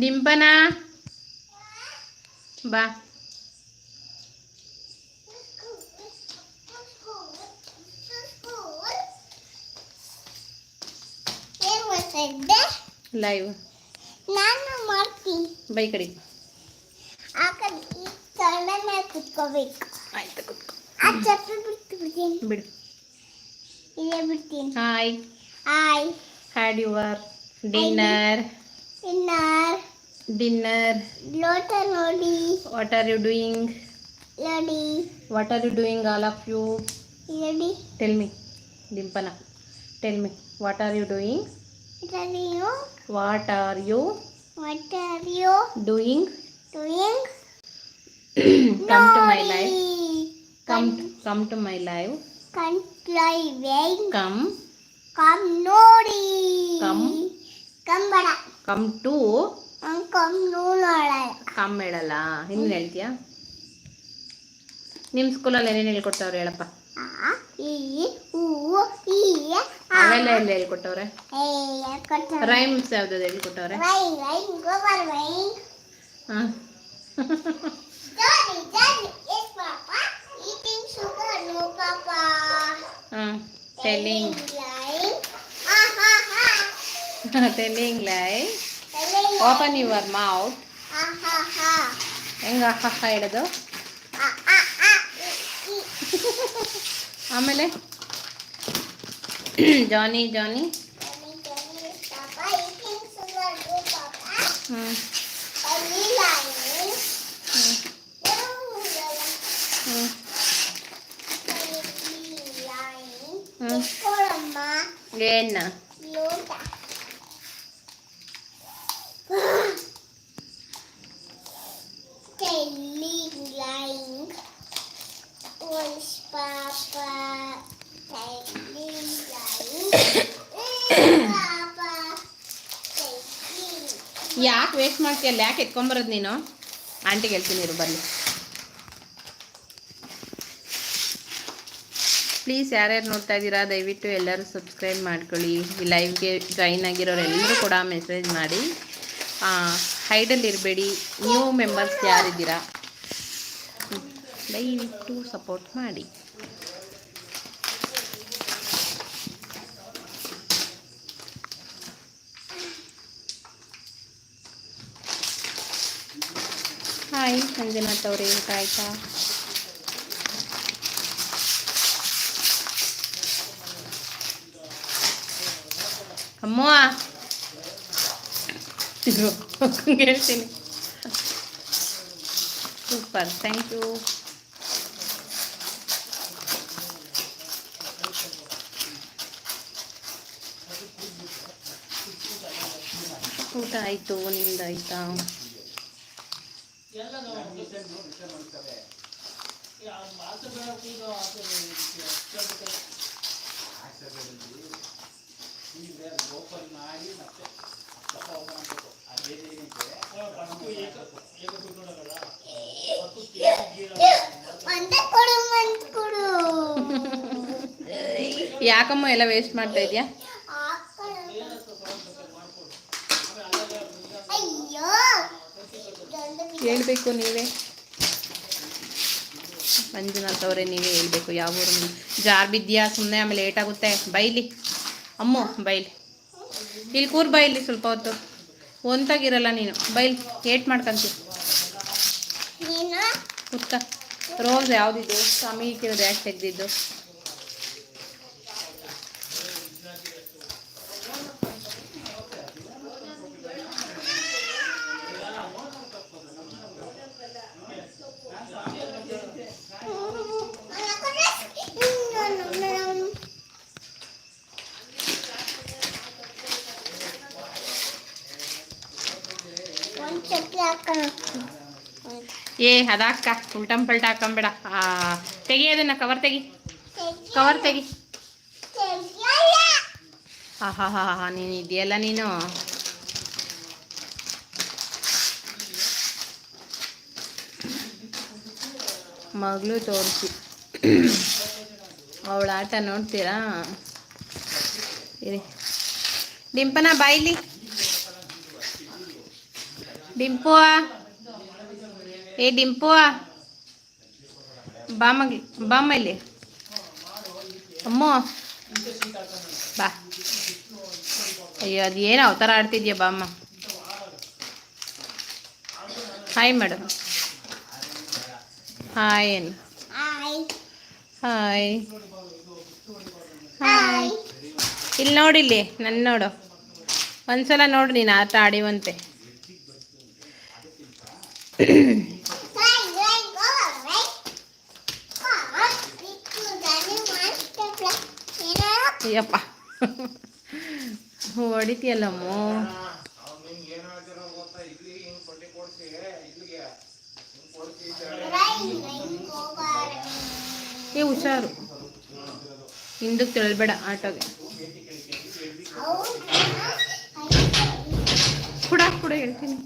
ಡಿಂಪನ ಬಾ. ಲೈವ್ ನಾನು ಮಾಡ್ತೀನಿ. ಬೈ ಕಡೆ. ಕುತ್ಕೋಬೇಕು. ಆಯ್ತು ಕುತ್ಕೊ. ಆ ಚಪ್ಪಲಿ ಬಿಟ್ಟು ಬಿಡ್ತೀನಿ ಬಿಡು. ಇಲ್ಲೇ ಬಿಡ್ತೀನಿ. Hi hi had your dinner ಇನ್ನಾರ್ Dinner. Lotta Lodi. What are you doing? Lodi. What are you doing, all of you? Lodi. Tell me, Dimpana. Tell me, what are you doing? What are you? What are you? What are you doing? Doing. come to my life. Come, come to my life. Come driving. Come. Come Nori. Come. Come Bada. Come to. Come ಹೇಳಲ್ಲ ಇನ್ನೇನು ಹೇಳ್ತೀಯಾ? ನಿಮ್ಮ ಸ್ಕೂಲಲ್ಲಿ ಏನೇನು ಹೇಳ್ಕೊಡ್ತಾವ್ರೆ ಹೇಳಪ್ಪ. ಅವೆಲ್ಲ ಎಲ್ಲ ಹೇಳ್ಕೊಟ್ಟವ್ರೆ? Rhymes ಯಾವ್ದು ಹೇಳ್ಕೊಟ್ಟವ್ರೆ? ಹಾಂ. Johnny, Johnny, is open your mouth Ah. ಹೆಂಗ ಹಕ್ಕ ಹೇಳೋದು Ah, ah, ah. E, e. ಆಮೇಲೆ ಜಾನಿ ಜಾನಿ. ಹ್ಞೂ. ಹ್ಞೂ ಹ್ಞೂ. Hmm. ಏನು ಲೋಟ Telling lying was Papa telling lying. Papa telling. ಯಾಕೆ ವೇಸ್ಟ್ ಮಾಡ್ತೀಯಲ್ಲ? ಯಾಕೆ ಎತ್ಕೊಂಬರೋದು ನೀನು? ಆಂಟಿಗೆ ಹೇಳ್ತೀನಿ ಇರು, ಬರಲಿ. ಪ್ಲೀಸ್ ಯಾರ್ಯಾರು ನೋಡ್ತಾ ಇದ್ದೀರಾ, ದಯವಿಟ್ಟು ಎಲ್ಲರೂ ಸಬ್ಸ್ಕ್ರೈಬ್ ಮಾಡ್ಕೊಳ್ಳಿ. ಈ ಲೈವ್ಗೆ ಜಾಯಿನ್ ಆಗಿರೋರೆಲ್ಲರೂ ಕೂಡ ಮೆಸೇಜ್ ಮಾಡಿ. ಹೈಡಲ್ಲಿ ಇರಬೇಡಿ. ನ್ಯೂ ಮೆಂಬರ್ಸ್ ಯಾರಿದ್ದೀರಾ? ದಯವಿಟ್ಟು ಸಪೋರ್ಟ್ ಮಾಡಿ. ಹಾಯ್ ಮಂಜುನಾಥ್ ಅವರೇ ಊಟ ಆಯ್ತಾ? ಅಮ್ಮ ಹೇಳ್ತೀನಿ. Super thank you. ಊಟ ಆಯಿತು ಕೊಡು ಒಂದ್ ಕೊಡು. ಯಾಕಮ್ಮ ಎಲ್ಲ ವೇಸ್ಟ್ ಮಾಡ್ತಾ ಇದೆಯಾ ಆ ಕೊಡು. ಅಯ್ಯೋ ಇದೊಂದು ಬಿಡು. ಹೇಳ್ಬೇಕು ನೀವೇ? ಮಂಜುನಾಥ್ ಅವರೇ ನೀವೇ ಹೇಳಬೇಕು ಯಾವ ಊರು? ಜಾರ್ ಬಿದ್ಯಾ ಸುಮ್ಮನೆ ಆಮೇಲೆ ಲೇಟ್ ಆಗುತ್ತೆ. ಬೈಲಿ. ಅಮ್ಮು ಬೈಲಿ. ಇಲ್ಲಿ ಕೂರ್ ಬೈಲಿ ಸ್ವಲ್ಪ ಹೊತ್ತು. ಒಂತಾಗಿರಲ್ಲ ನೀನು. ಬೈಲಿ. ಏಟ್ ಮಾಡ್ಕಂತಿ. ಕುತ್ಕ ರೋಸ್ ಯಾವುದಿದು ಸ್ವಾಮಿ ಇಟ್ಟಿರೋದು ಯಾಕೆ ತೆಗ್ದಿದ್ದು ಒಂದು ಚಟ್ಲಿ ಹಾಕೋಣ ಏ ಅದಾಕ. ಉಲ್ಟಂ ಪಲ್ಟ ಹಾಕೊಂಬೇಡ. ತೆಗಿ ಅದನ್ನ ಕವರ್ ತೆಗಿ. ಕವರ್ ತೆಗಿ. ಹಾ ಹಾ ನೀನು ಇದೆಯಲ್ಲ ನೀನು? ಮಗಳು ತೋರಿಸಿ. ಅವಳ ಆಟ ನೋಡ್ತೀರಾ? ಇರಿ. ಡಿಂಪನ ಬಾಯ್ಲಿ. ಡಿಂಪು ಏ ಡಿಂಪು ಬಾ ಮಗ್ಲಿ ಬಾಮ್ಮ ಇಲ್ಲಿ. ಅಮ್ಮ. ಬಾ. ಅಯ್ಯೋ ಅದು ಏನು ಅವತಾರ ಆಡ್ತಿದ್ಯಾ ಬಾಮ್ಮ ಹಾಯ್ ಮೇಡಮ್ ಹಾಯ್ ಏನು? ಹಾಯ್ ಹಾಯ್ ನೋಡಿ ಇಲ್ಲಿ ನೋಡಿಲ್ಲಿ ನನ್ನ ನೋಡು. ಒಂದ್ಸಲ ನೋಡು ನೀನು ಆಟ ಆಡಿವಂತೆ. ಅಯ್ಯಪ್ಪ. ಹೊಡಿತೀಯಲ್ಲಮ್ಮು. ಏ ಹುಷಾರು. ಹಿಂದಕ್ಕೆ ತಿಳ್ಬೇಡ ಆಟೋಗೆ. ಹೌದಾ ಕೂಡ ಕೂಡ ಹೇಳ್ತೀನಿ.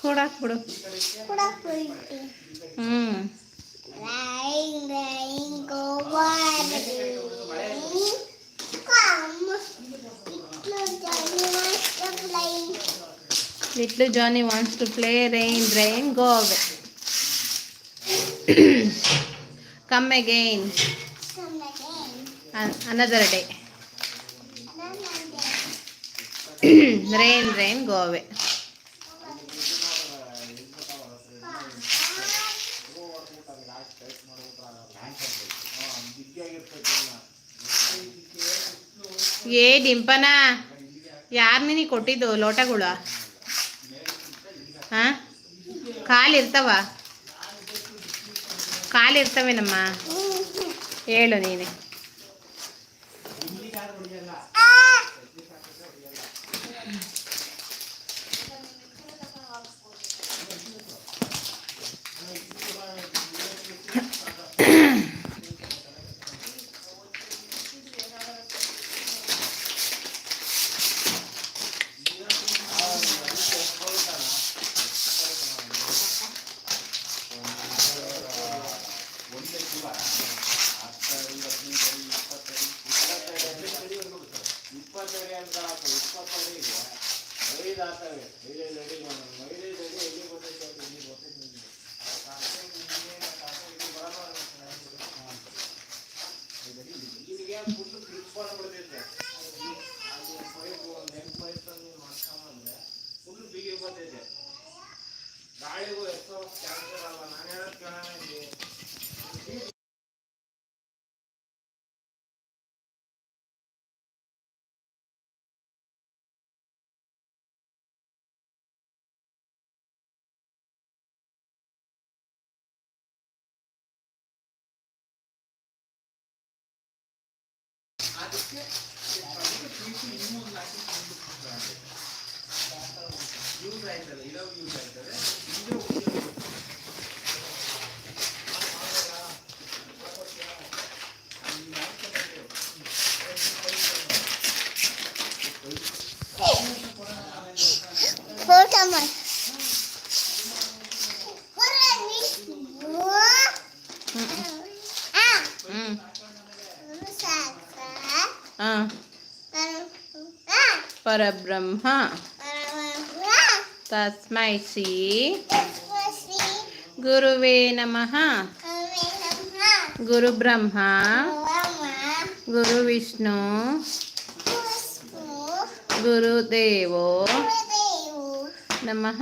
ಕೂಡ ಕೂಡ. ಕೊಡ್ತೀನಿ ಹ್ಞೂ Little Johnny wants to play rain, rain, go away. Come again. Come again. Another day. Another day. rain, rain, go away. ಏ ಡಿಂಪನ. ಯಾರು ನಿನಗೆ ಕೊಟ್ಟಿದ್ದು ಲೋಟಗಳು? ಹಾಂ? ಕಾಲಿರ್ತಾವ ಕಾಲಿರ್ತವೇನಮ್ಮ ಹೇಳು ನೀನೆ. 나이고 했어. 양쪽하고 나는 변하는지. 아직 이게 이게 이모 ವಿಷ್ಣು Pusku, ಗುರುದೇವೋ Kudevu, ನಮಃ Maha, ಗುರು ಸಾಕ್ಷಾತ್ Pusaka, ಪರಬ್ರಹ್ಮ ತಸ್ಮೈ ಶ್ರೀ ಗುರುವೇ ನಮಃ ಗುರು ಬ್ರಹ್ಮ ಗುರು ವಿಷ್ಣು ಗುರು ದೇವೋ ನಮಃ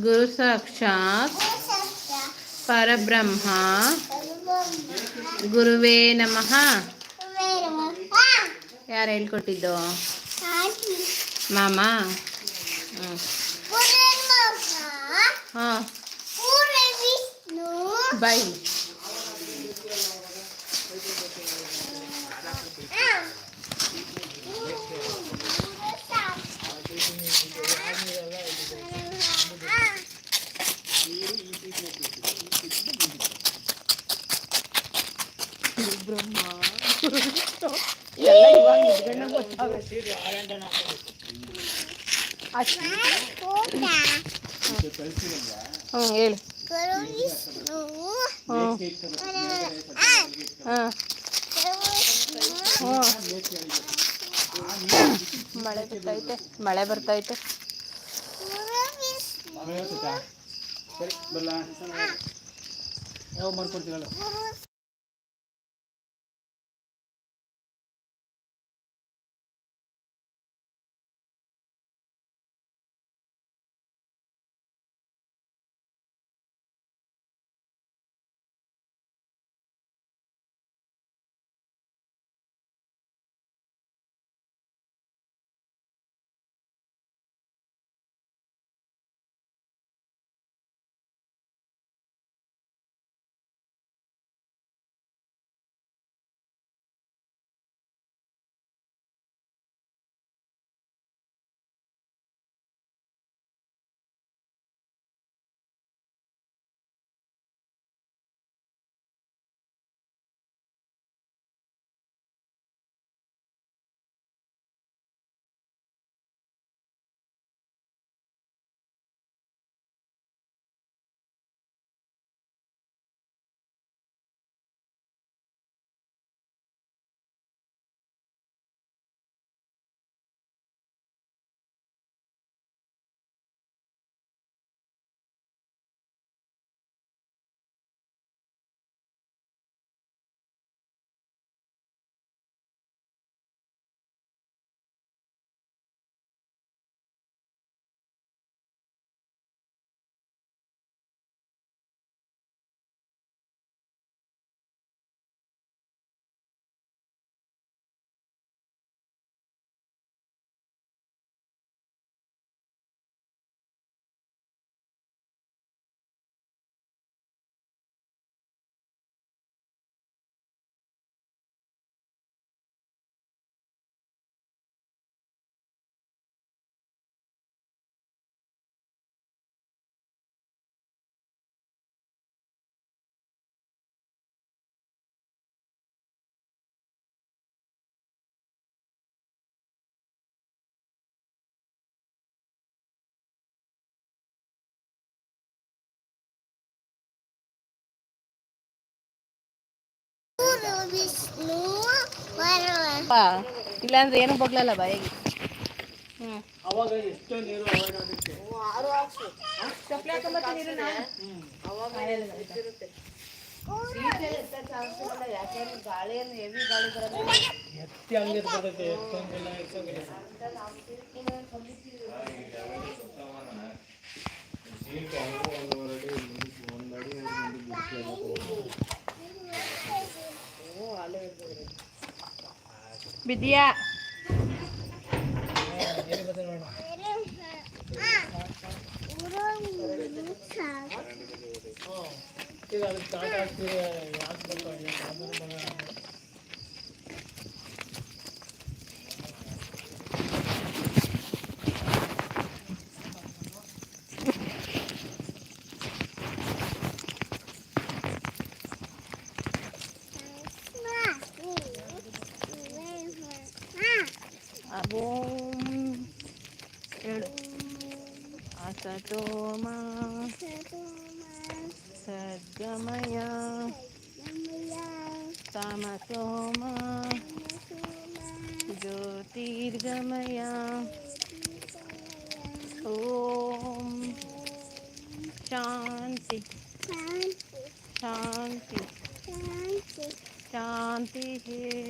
ಗುರು ಸಾಕ್ಷಾತ್ ಪರಬ್ರಹ್ಮ ಗುರುವೇ ನಮಃ ಯಾರು ಹೇಳ್ಕೊಟ್ಟಿದ್ದು? ಮಾಮಾ? ನಿಜಗಣ್ಣ ಗೊತ್ತಾವೆ ಹ್ಞೂ ಹೇಳು ಗುರು ವಿಷ್ಣು ಹ್ಞೂ ಆ, ಹಾಂ ಮಳೆ ಬರ್ತೈತೆ ಮಳೆ ಬರ್ತೈತೆ. ಮಾಡ್ಕೊಡ್ತೀವಲ್ಲ ವಿಷ್ಣು ಇಲ್ಲಾಂದ್ರೆ ಏನು ಬಗ್ಲಲ್ಲ ಬಾಯಿಗೆ ಹ್ಞೂ ಅವಾಗ ಎಷ್ಟು ನೀರು ಅವಾಗ ಅದಕ್ಕೆ ಎತ್ತಿ ಹಂಗೆ? ಬರ್ತೈತೆ ಎತ್ತಂಗಿಲ್ಲ ಎತ್ತಂಗಿಲ್ಲ ಎಲ್ಲಿ ಬರ್ತದೆ ನೋಡು ಈಗ ಅದಕ್ಕೆ ಸ್ಟಾರ್ಟ್ ಆಗ್ತಿದೆ अब असतो सद्गमया तमसोम ज्योतिर्गमया ओम शांति शांति शांति है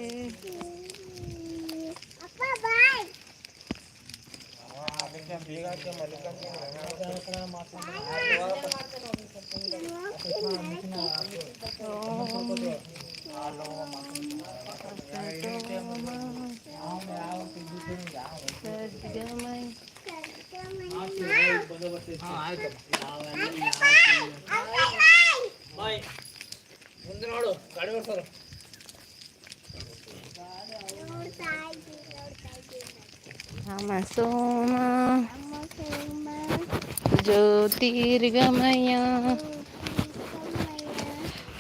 ಮುಂದೆ ನೋಡು ಗಾಡಿ ಓಡಿಸೋರು ನೋಡ್ತಾ ಇದ್ದೀನಿ ज्योतिर्गमय।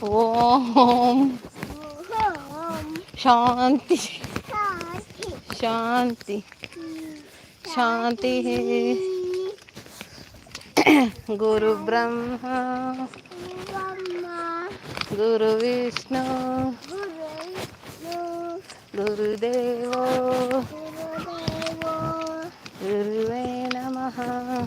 ओम। शांति। शांति। शांति। गुरु ब्रह्मा। गुरु विष्णु। गुरुदेव। गुरुवे नमः।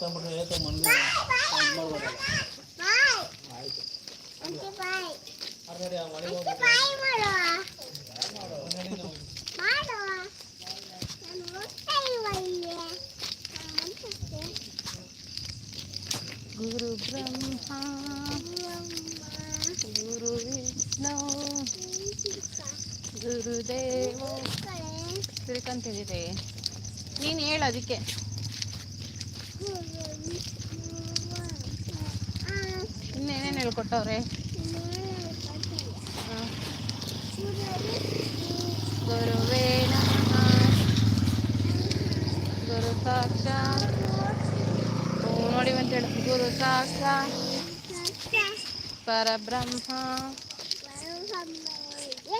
ತಗೊಂಡ್ಬಿಟ್ರೆ ಮನ್ಗೆ ಇದು ಮಾಡ್ಬೋದಲ್ಲ ಆಯ್ತು. ಆಲ್ರೆಡಿ ಆ ಮನೆಗೆ ಹೋಗ್ಬಿಟ್ಟು ಆಲ್ರೆಡಿ ನಾವು ಗುರು ಬ್ರಹ್ಮ ಗುರು ವಿಷ್ಣು ಗುರುದೇವ. ತಿಳ್ಕೊಂತಿದ್ದೀರಿ. ನೀನು ಹೇಳು ಅದಕ್ಕೆ ಇನ್ನೇನೇನು ಹೇಳ್ಕೊಟ್ಟವ್ರೆ ಹ್ಮ್. ಗುರುವೇ ನಮಃ ಗುರು ಸಾಕ್ಷಾತ್ ಓ, ನೋಡಿ ಅಂತ ಹೇಳು ಗುರು ಸಾಕ್ಷಾತ್ ಪರಬ್ರಹ್ಮ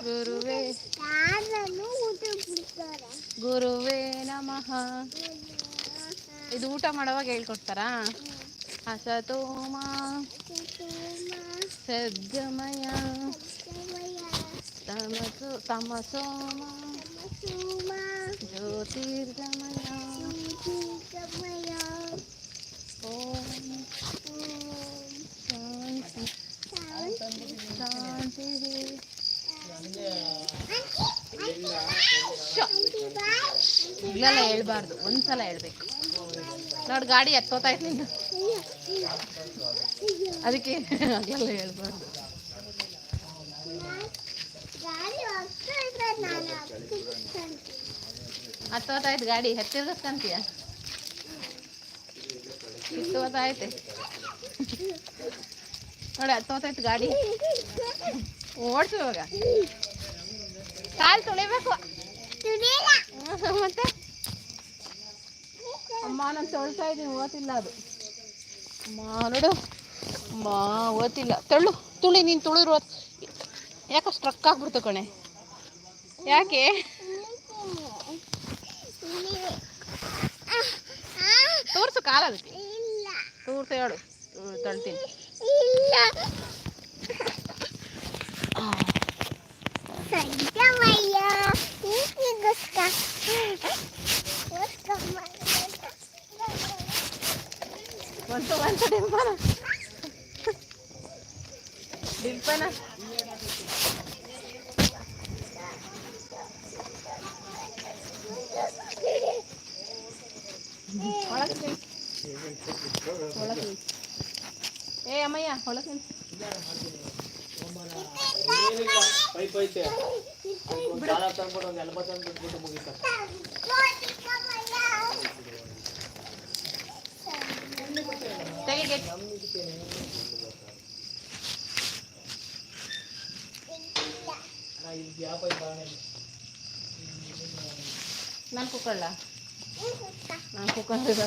ಗುರುವೇ ಯಾರನ್ನು ಊಟ ಬಿಡ್ತಾರೆ ಗುರುವೇ ನಮಃ ಇದು ಊಟ ಮಾಡುವಾಗ ಹೇಳ್ಕೊಡ್ತಾರಾ ಅಸತೋಮ ಸದ್ಗಮಯ ತಮಸೋ ತಮಸೋಮ ಜ್ಯೋತಿರ್ಗಮಯ ಓಂ ಶಾಂತಿ ಶಾಂತಿ ಇಲ್ಲೆಲ್ಲ ಹೇಳ್ಬಾರ್ದು ಒಂದ್ಸಲ ಹೇಳ್ಬೇಕು ನೋಡಿ ಗಾಡಿ ಎತ್ತೋತಾಯ್ತು ನಿಂದು ಅದಕ್ಕೆ ಹಗಲೆಲ್ಲ ಹೇಳ್ಬಾರ್ದು ಗಾಡಿ ಹೋಗ್ತಾ ಇದ್ರೆ ನಾನು ಹತ್ತಿಸ್ಕೊಂತೀನಿ. ಹತ್ತೋತಾಯ್ತು ಗಾಡಿ ಹತ್ತಿರ್ಗಸ್ಕಂತೀಯ ಕಿತ್ತೋತಾಯ್ತೆ ನೋಡಿ ಹತ್ತೋತಾಯ್ತು ಗಾಡಿ ಓಡಿಸು ಇವಾಗ ಕಾಲು ತೊಳಿಬೇಕು ತುಳಿಯಲ್ಲ. ಹ್ಮ್, ಮತ್ತೆ ಅಮ್ಮ ನಾನು ತೊಳ್ತಾ ಇದ್ದೀನಿ ಓತಿಲ್ಲ ಅದು ಅಮ್ಮ, ನೋಡು. ಅಮ್ಮ ಓದಿಲ್ಲ ತಳ್ಳು ತುಳಿ, ನೀನು ತುಳಿದ್ರು ಓದ್ ಯಾಕೋ ಸ್ಟ್ರಕ್ ಆಗ್ಬಿಡ್ತು ಕಣೆ. ಯಾಕೆ? ತೋರ್ಸು ಕಾಲ ಅದಕ್ಕೆ. ತೋರ್ಸು ಹೇಳು. ತಳ್ತೀನಿ ಇಲ್ಲ ಸಂಜಮಯ್ಯ ಈಗಿಗೋಸ್ಕ ಒಂದು ಒಂದು ಡಿಂಪನ ಡಿಂಪನ ಒಳಗೆ ತಿನ್. ಒಳಗೆ ತಿನ್. ಏ ಅಮ್ಮಯ್ಯ ಒಳಗೆ ತಿನ್. ಏನಿಲ್ಲ ಪೈಪ್ ಐತೆ ಒಂದು ದಾರ ತಂದ್ಬಿಟ್ಟು ಒಂದು ಎಲ್ಬ ತಂದು ಬಿಟ್ಬಿಟ್ಟು ಮುಗಿತಾರೆ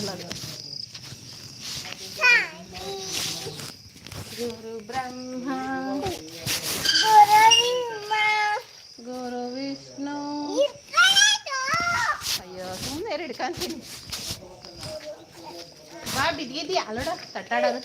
ಕುಕ್ಕಂದಿರಲ್ಲ ಅದು ಗುರು ಬ್ರಹ್ಮ ಗುರು ವಿಷ್ಣು ಅಯ್ಯೋ ಸುಮ್ಮನೆ ಹಿಡ್ಕೊಂತೀನಿ ಬಾ ಬಿದ್ದಿದ್ಯಾ ಅಲ್ಲೋಡ ತಟ್ಟಾಡೋದು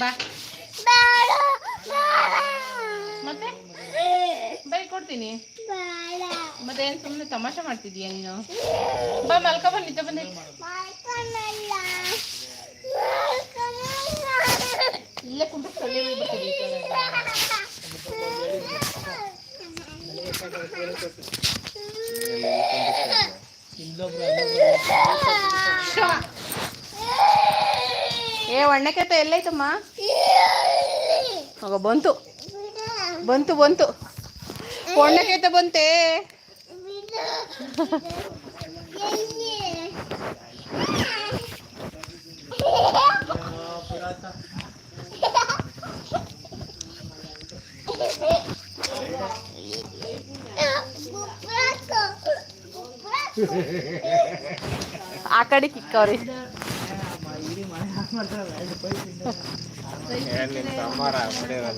ಬಾ ಮತ್ತೆ ಬೈ ಕೊಡ್ತೀನಿ ಮತ್ತೆ ಏನು ಸುಮ್ಮನೆ ತಮಾಷೆ ಮಾಡ್ತಿದೀಯ ನೀನು ಬಾ ಮಲ್ಕ ಬಂದಿದ್ದ ಬಂದೆ ಇಲ್ಲೇ ಕುಂಡ್ರು ಸೊಳ್ಳೆ ಬರ್ತೀವಿ ಇಲ್ಲೊಬ್ರು ಏ ಒಣ್ಣೆಕೆತ ಎಲ್ಲೈತಮ್ಮ? ಹೋಗ ಬಂತು. ಬಂತು ಬಂತು. ಒಣ್ಣೆಕೆತ ಬಂತೆ? ಆ ಕಡೆ ಕಿಕ್ಕವ್ರಿ. તમારા મળેલા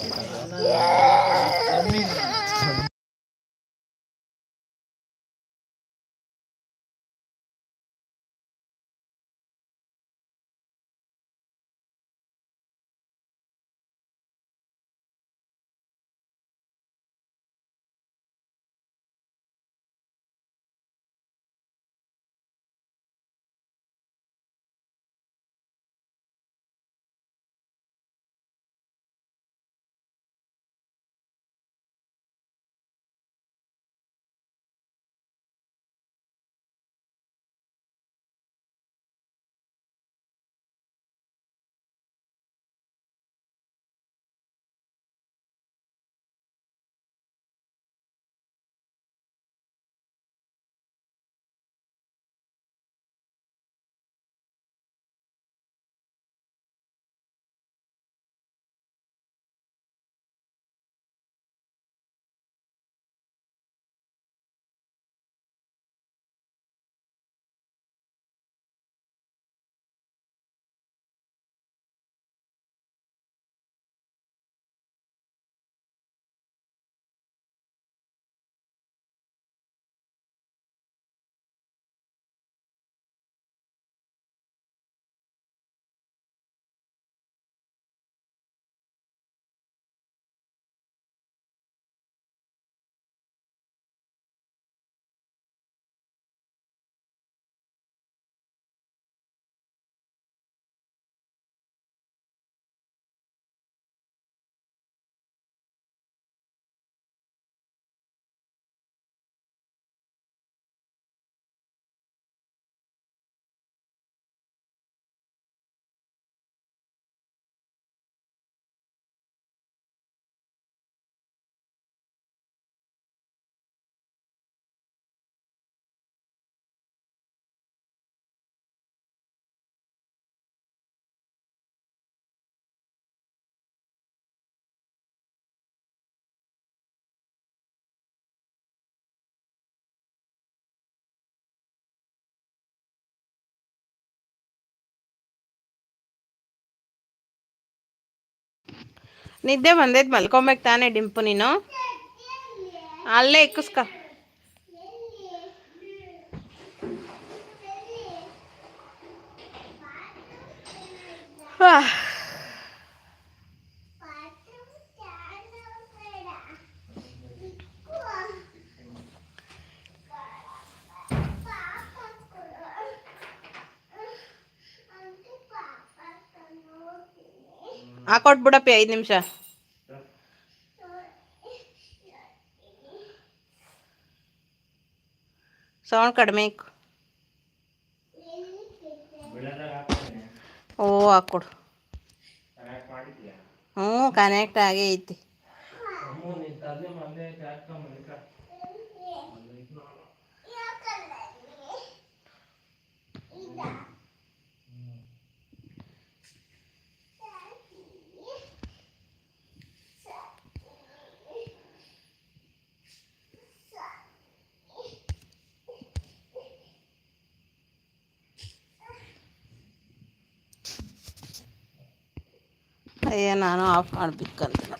ನಿದ್ದೆ ಬಂದೈತೆ ಮಲ್ಕೊಬೇಕು ತಾನೇ ಡಿಂಪು ನೀನು ಅಲ್ಲೇ ಇಕ್ಕಿಸ್ಕ ಹಾ. ಹಾಕೊಟ್ಬಿಡಪ್ಪಿ ಐದು ನಿಮಿಷ. ಸೌಂಡ್ ಕಡಿಮೆ ಓ ಹಾಕ್ಕೊಡು ಹ್ಞೂ ಕನೆಕ್ಟ್ ಆಗೇ ಐತಿ. ಅಯ್ಯ ನಾನು ಆಫ್ ಮಾಡ್ಬೇಕಂತ.